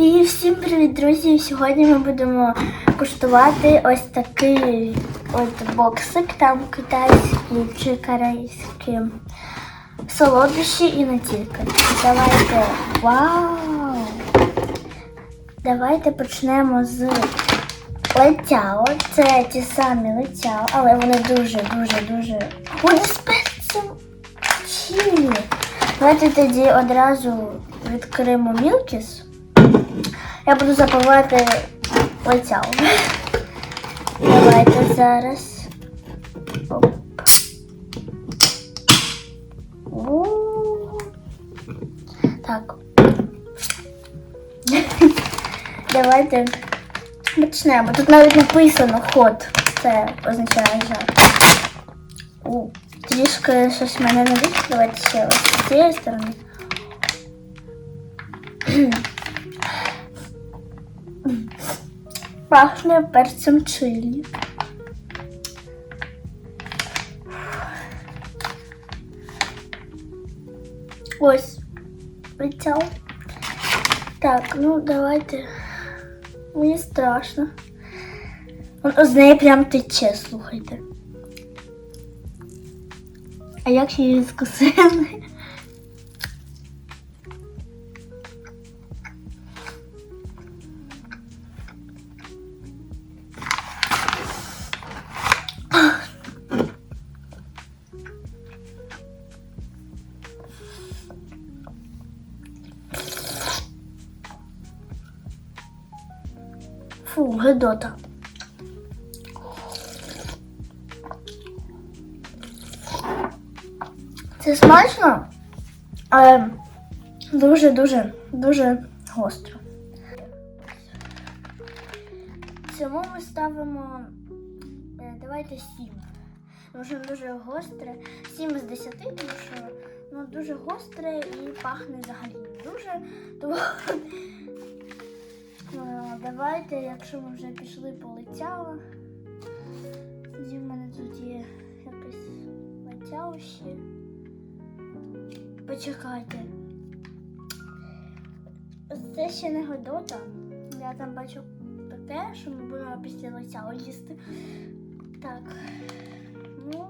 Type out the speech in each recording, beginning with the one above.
І всім привіт, друзі! Сьогодні ми будемо куштувати ось такий от боксик, там китайські чи корейські солодощі і не тільки. Давайте. Вау! Давайте почнемо з летяо. Це ті самі летяо, але вони дуже-дуже дуже. Вони з перцем. Давайте тоді одразу відкриємо мілкіс. Я буду запивати летяо. Давайте зараз. Оп. У. Так. Давайте почнемо. Тут навіть написано ход. Це означає жар. Трішки щось в мене не вийшло. Давайте ще ось з цієї сторони. Пахне перцем чилі. Ось. Прицяв. Так, ну давайте. Мені страшно. З неї прям тече, слухайте. А як її скусили? Фу. Це смачно, але дуже-дуже дуже гостро. Цьому ми ставимо е, давайте 7. Тому дуже гостре. 7 з 10, тому що воно дуже гостре і пахне взагалі дуже. Тому давайте, якщо ми вже пішли по летяло, тоді в мене тут є якесь летяло ще. Почекайте. Це ще не годота. Я там бачу таке, що ми будемо після лиця їсти. Так. Ну,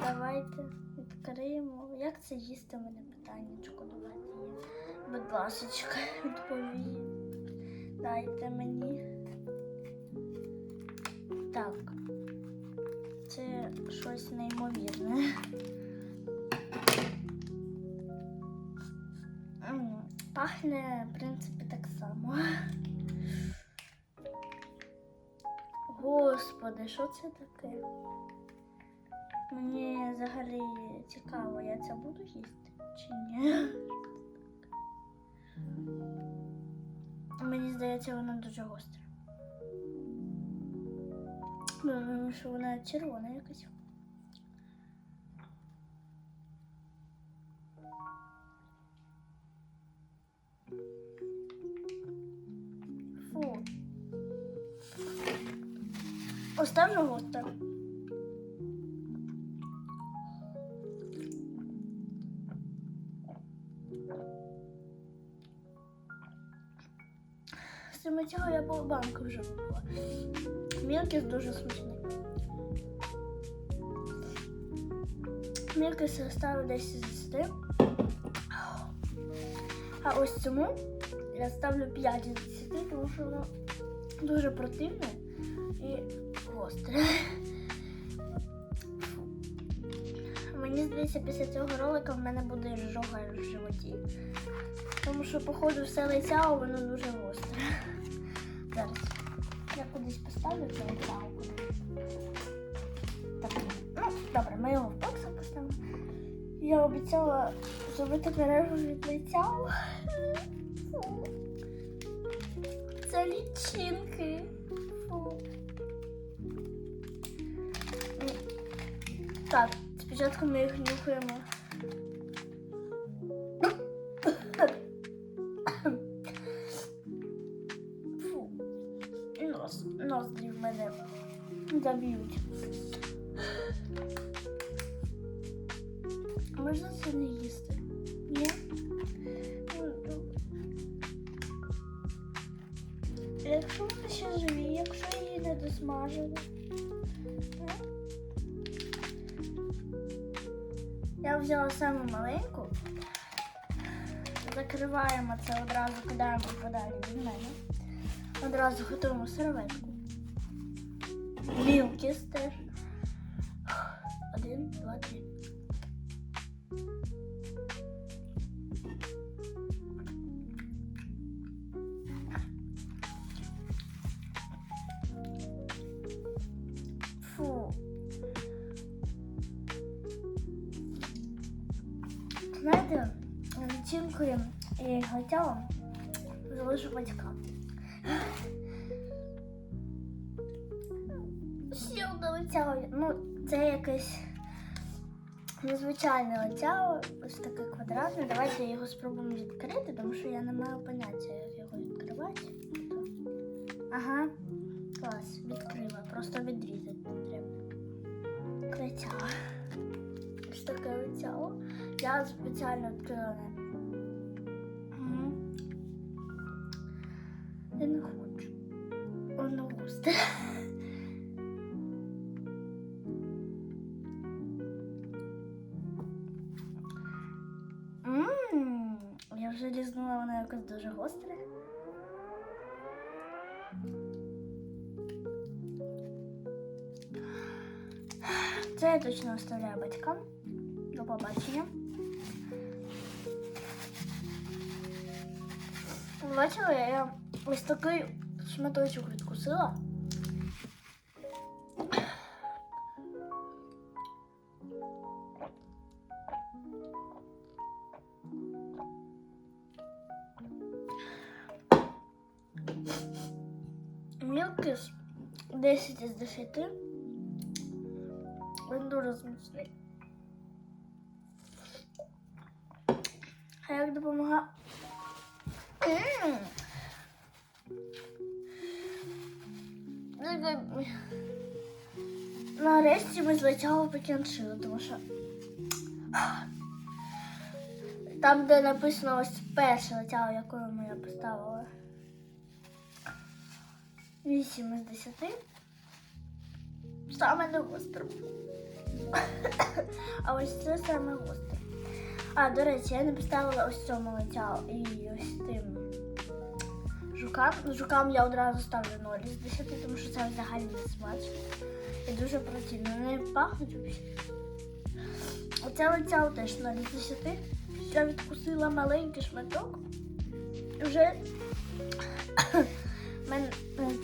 давайте відкриємо. Як це їсти? У мене давайте є. Будь ласочка, відповій. Дайте мені. Так. Це щось неймовірне. Пахне, в принципі, так само. Господи, що це таке? Мені взагалі цікаво, я це буду їсти чи ні. Мені здається, воно дуже гостре. Ну, тому що вона червона якась. Фу. Оставлю гостро. Саме цього я пол банку вже випила. Мілкіс дуже смачний. Мілкіс ставлю десь із 10. А ось цьому я ставлю 5 із 10, тому що воно дуже противне і гостре. Мені здається, після цього ролика в мене буде жога в животі. Тому що, походу, все лиця воно дуже гостре. Поставлю це лиця. Так, ну, добре, ми його в боксах поставимо. Я обіцяла зробити перерву від лиця. Це лічинки. Фу. Так, спочатку ми їх нюхаємо. Якщо вони ще живі, якщо її не досмажили. Я взяла саму маленьку. Закриваємо це одразу, кидаємо подалі від мене. Одразу готуємо серветку. Білки теж. Знаєте, начинкою я їх хотіла залишу батькам. Ще одне лицяло. Ну, це якесь незвичайне лицяло, ось таке квадратне. Давайте його спробуємо відкрити, тому що я не маю поняття, як його відкривати. Ага, клас, відкрила. Просто відрізати не треба. Ось таке лицяло. Я спеціально відкрила не. Я не хочу. Воно густе. Ммм, я вже лізнула, воно якось дуже гостре. Це я точно оставляю батькам. До побачення. Бачила, я ось такий шматочок відкусила. Мілкіс 10 із 10. Він дуже смачний. А як допомагає? Нарешті ми злетяли покінчили, тому що там, де написано ось перше летяло, якою ми я поставила 8 із 10. Саме не гостро. А ось це саме гостре. А, до речі, я не поставила ось цьому летяло і ось тим жукам. Жукам я одразу ставлю 0 з 10, тому що це взагалі не смачно. І дуже противно. Вони пахнуть взагалі. Оце летяло теж 0 з 10. Я відкусила маленький шматок. Вже мене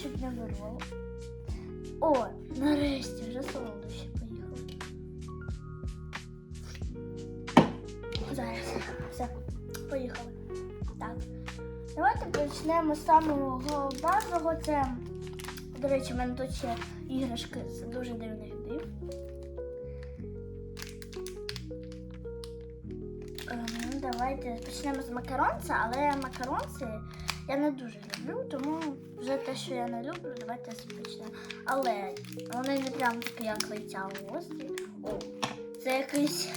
чуть не вирвало. О, нарешті вже солодощі Зараз. Все, поїхали. Так. Давайте почнемо з самого базового. Це, до речі, в мене тут ще іграшки з дуже дивних див. Ем, Давайте почнемо з макаронця, але макаронці я не дуже люблю, тому вже те, що я не люблю, давайте почнемо. Але вони не прям такі, як летя гості. О, це якийсь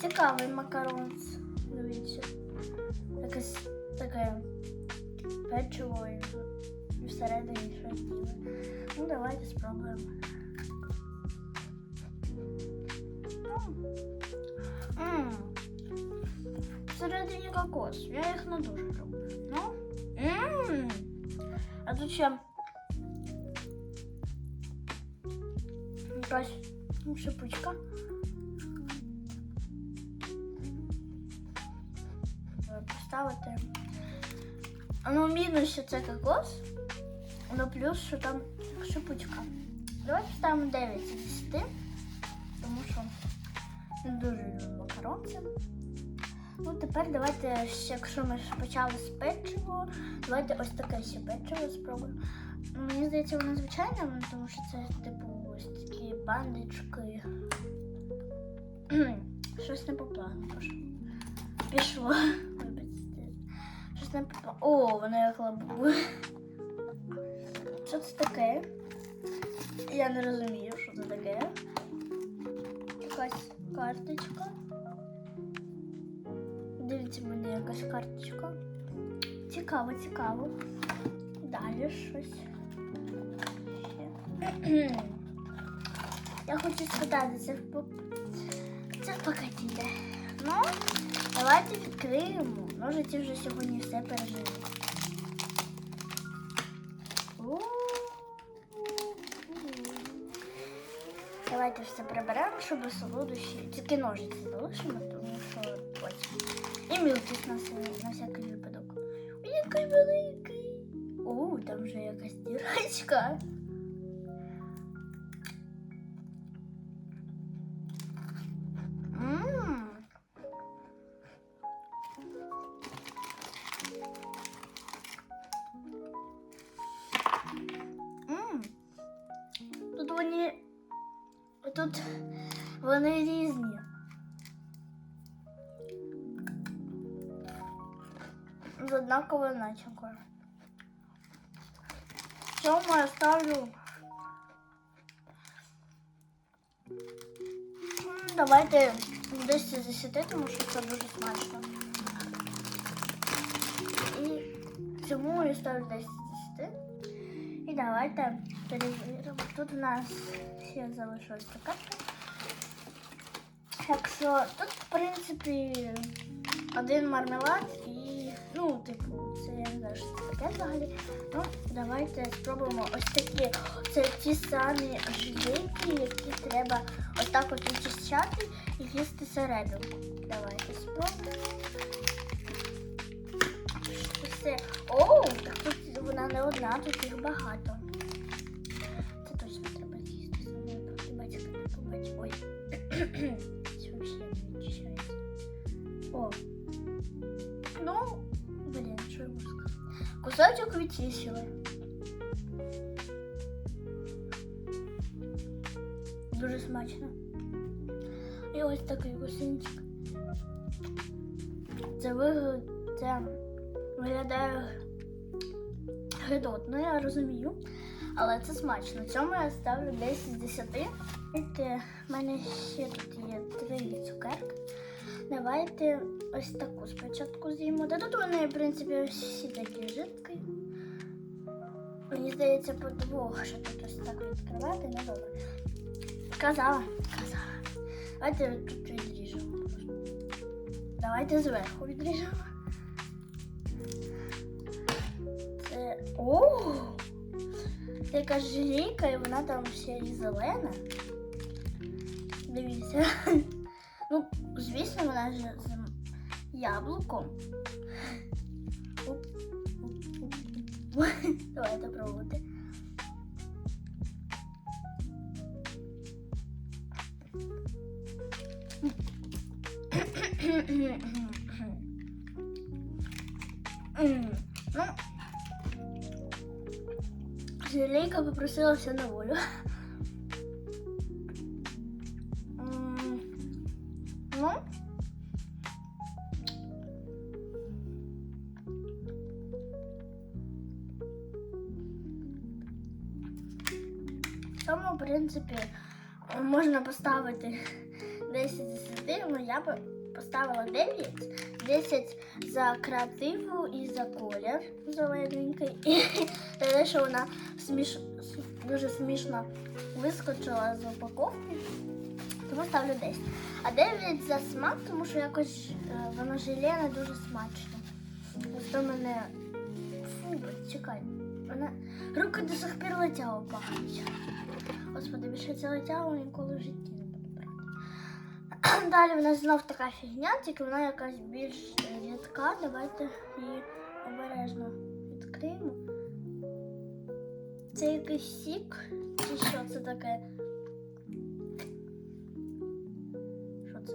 цікавий макаронц. Дивіться. Якесь таке печиво і і всередині щось біле. Ну, давайте спробуємо. Мм. Всередині кокос. Я їх не дуже люблю. Ну. Мм. А тут ще якась шипучка. Ну, мінус, що це кокос. Ну, плюс, що там шипучка. Давайте ставимо 9 з 10, тому що не дуже люблю макаронці. Ну, тепер давайте, якщо ми почали з печиво, давайте ось таке ще печиво спробуємо. Мені здається, воно звичайне, тому що це типу ось такі бандички. Щось не по плану пішло. Пішло. Вибачте. Щось не по плану. О, воно як лабубу. Що це таке? Я не розумію, що це таке. Якась карточка. Дивіться, мене якась карточка. Цікаво, цікаво. далі щось. Я хочу спитати, це в, це в пакеті. Ну, давайте відкриємо. Ножиці вже сьогодні все пережили. Давайте все приберемо, щоб солодощі. Тільки ножиці залишимо, тому що потім. І мілкіс на, всякий випадок. Який великий. О, там вже якась дірочка. Начинкою. Цьому я ставлю. Давайте 10 з 10, тому що це дуже смачно. І цьому я ставлю 10 з 10. І давайте перевіримо. Тут у нас ще залишилось така. Так що тут, в принципі, один мармелад і, ну, типу, я не знаю, що це таке взагалі. Ну, давайте спробуємо ось такі. Це ті самі жилейки, які треба отак от очищати і їсти серединку. Давайте спробуємо. Все. Оу, так тут вона не одна, тут їх багато. Це точно треба з'їсти батька не побачить. Ой. Кусочок відчистили. Дуже смачно. І ось такий кусинчик. Це вигляд, це виглядає гидотно, я розумію. Але це смачно. Цьому я ставлю 10 з 10. Знаєте, в мене ще тут. Давайте ось таку спочатку з'їмо. Та тут вони, в принципі, всі такі жидкі. Мені здається, по двох, що тут ось так відкривати, ну добре. Казала, казала. Давайте тут відріжемо. Давайте зверху відріжемо. Це. О! Це якась желейка, і вона там ще і зелена. Дивіться. Звісно, вона з яблуком. Давайте пробувати. Ну, Желейка все на волю. 10 з 10, але я би поставила 9. 10 за креативу і за колір зелененький. І те, що вона сміш... дуже смішно вискочила з упаковки. Тому ставлю 10. А 9 за смак, тому що якось е, воно желе дуже смачно. Ось мене. Фу, чекай. Вона... Руки до сих пір летяло пахнуть. Господи, більше це летяло ніколи в житті. Далі в нас знов така фігня, тільки вона якась більш рідка. Давайте її обережно відкриємо. Це якийсь сік, чи що це таке? Що це?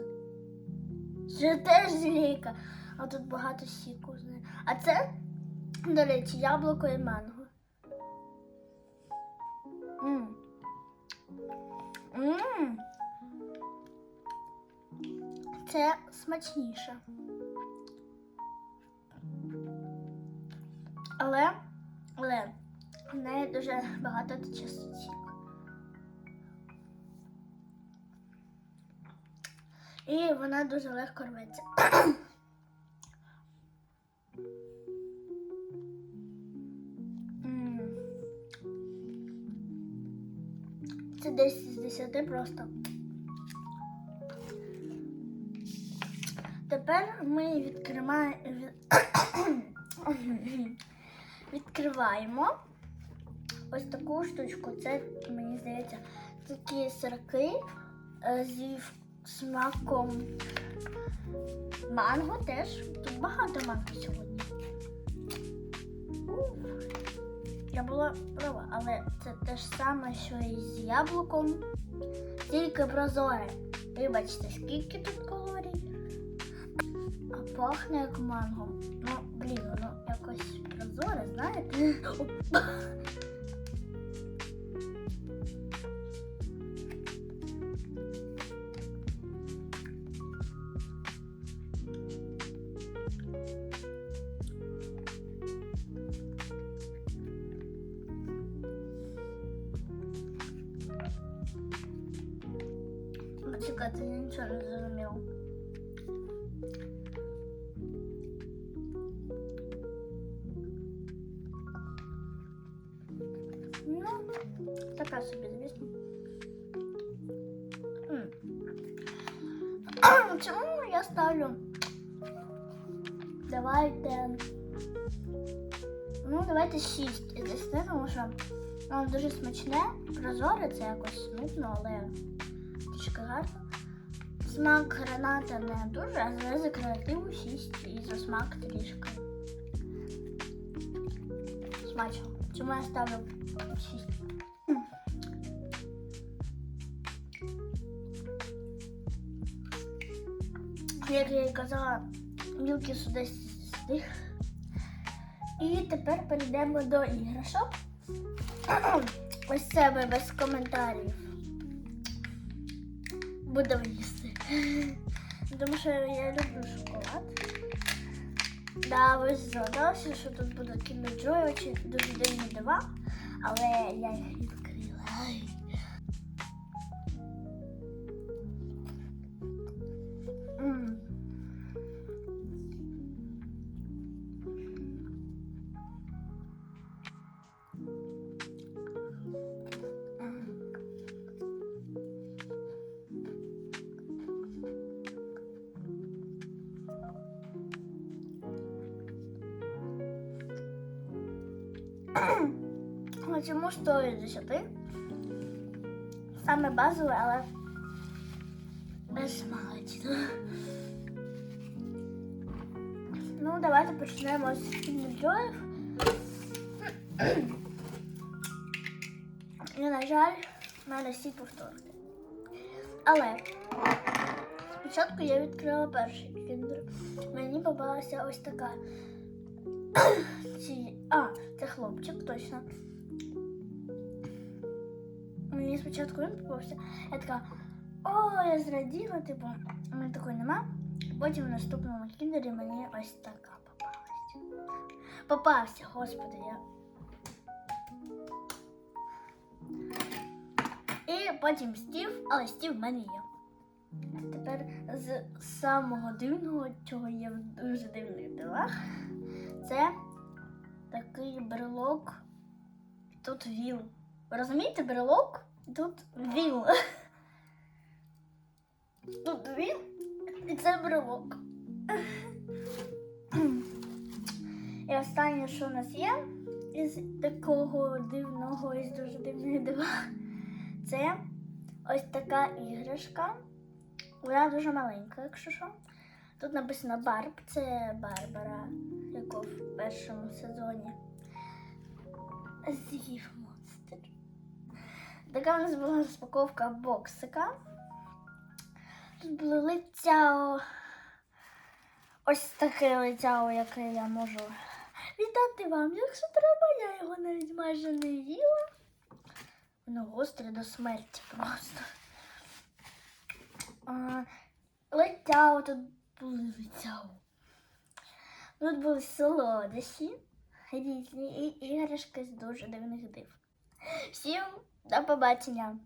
Це теж злійка, а тут багато сіку з. А це, до речі, яблуко і манго. смачніше. Але, але в неї дуже багато частиць. І вона дуже легко рветься. Це десь з 10 просто. Тепер ми відкриваємо, відкриваємо ось таку штучку. Це, мені здається, такі сирки е, зі смаком манго теж. Тут багато манго сьогодні. Я була права, але це те ж саме, що і з яблуком, тільки прозоре. Вибачте, скільки тут калорій? Пахне як манго. Ну, блін, воно якось прозоре, знаєте? Оп. Я нічого не зрозуміла. Така собі, звісно. Я ставлю? Давайте. Ну, давайте 6 із 10, тому що дуже смачне, прозоре, це якось нудно, але трішки гарно. Смак граната не дуже, але за креативу 6 і за смак трішки. Смачно. Чому я ставлю 6? Як я і казала, мілки сюди сюди. І тепер перейдемо до іграшок. Ось це ми без коментарів. Будемо їсти. Тому що я люблю шоколад. Да, ви згадалися, що тут будуть очі дуже дивні дива, але я їх Ну, Чому стоїть 10? Саме базове, але безсмачно. Ну, давайте почнемо з кінджоїв. І, на жаль, в мене всі повторки. Але спочатку я відкрила перший кіндер. Мені попалася ось така. Ці... А, це хлопчик, точно. Мені спочатку він попався. Я така, о, я зраділа, типу, у мене такої нема. Потім в наступному кіндері мені ось така попалась. Попався, господи, я. І потім Стів, але Стів в мене є. Тепер з самого дивного, чого є в дуже дивних ділах, це такий брелок. Тут віл. Розумієте, брелок? Тут віл. Тут віл і це брелок. І останнє, що у нас є із такого дивного, із дуже дивної дива, це ось така іграшка. Вона дуже маленька, якщо що. Тут написано Барб, це Барбара, яку в першому сезоні монстр. Така у нас була розпаковка боксика. Тут були лиця. Ось таке лиця, яке я можу віддати вам, якщо треба, я його навіть майже не їла. Воно гостре до смерті просто. А, Летяо, тут були летяо. Тут були солодощі різні і іграшки з дуже дивних див. Всім до побачення!